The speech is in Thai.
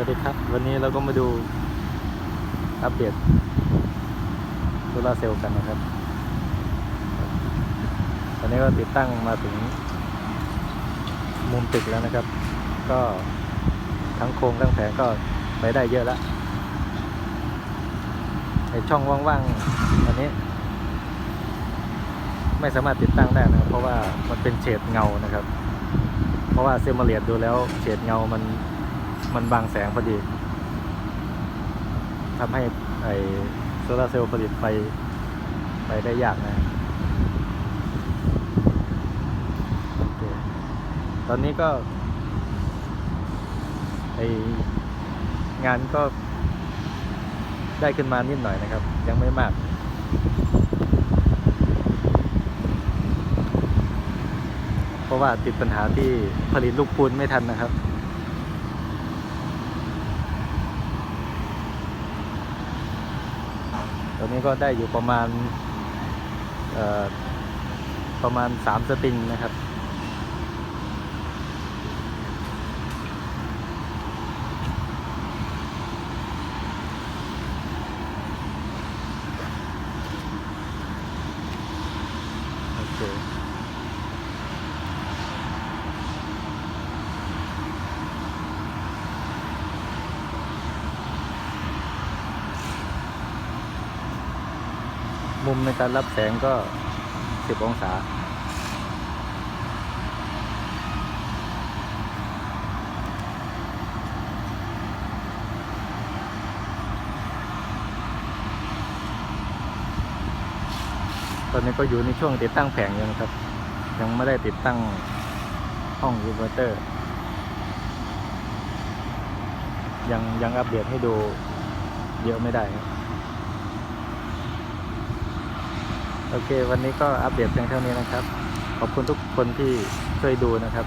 วัสดีครับ วันนี้เราก็มาดูอัปเดตโซลาเซลล์กันนะครับ ตอนนี้ก็ติดตั้งมาถึงมุมตึกแล้วนะครับ ก็ทั้งโครงทั้งแผงก็ไปได้เยอะแล้วไอช่องว่างๆอันนี้ ไม่สามารถติดตั้งได้นะครับ เพราะว่ามันเป็นเฉดเงานะครับ เพราะว่าเซลล์มาเรียดดูแล้วเฉดเงามัน มันบังแสงพอดีทำให้ไอโซลาเซลล์ผลิตไฟไปได้ยากนะโอเคตอนนี้ก็ไองานก็ได้ขึ้นมานิดหน่อยนะครับ ยังไม่มาก เพราะว่าติดปัญหาที่ผลิตลูกปูนไม่ทันนะครับ ตอนนี้ก็ได้อยู่ประมาณประมาณสามสตริงนะครับ โอเค มุมในการรับแสงก็ 10 องศา ตอนนี้ก็อยู่ในช่วงติดตั้งแผงอยู่นะครับ ยังไม่ได้ติดตั้งห้องอินเวอร์เตอร์ ยังยังอัปเดตให้ดูเยอะไม่ได้ครับ โอเค วันนี้ก็อัปเดตเพียงเท่านี้นะครับ ขอบคุณทุกคนที่ช่วยดูนะครับ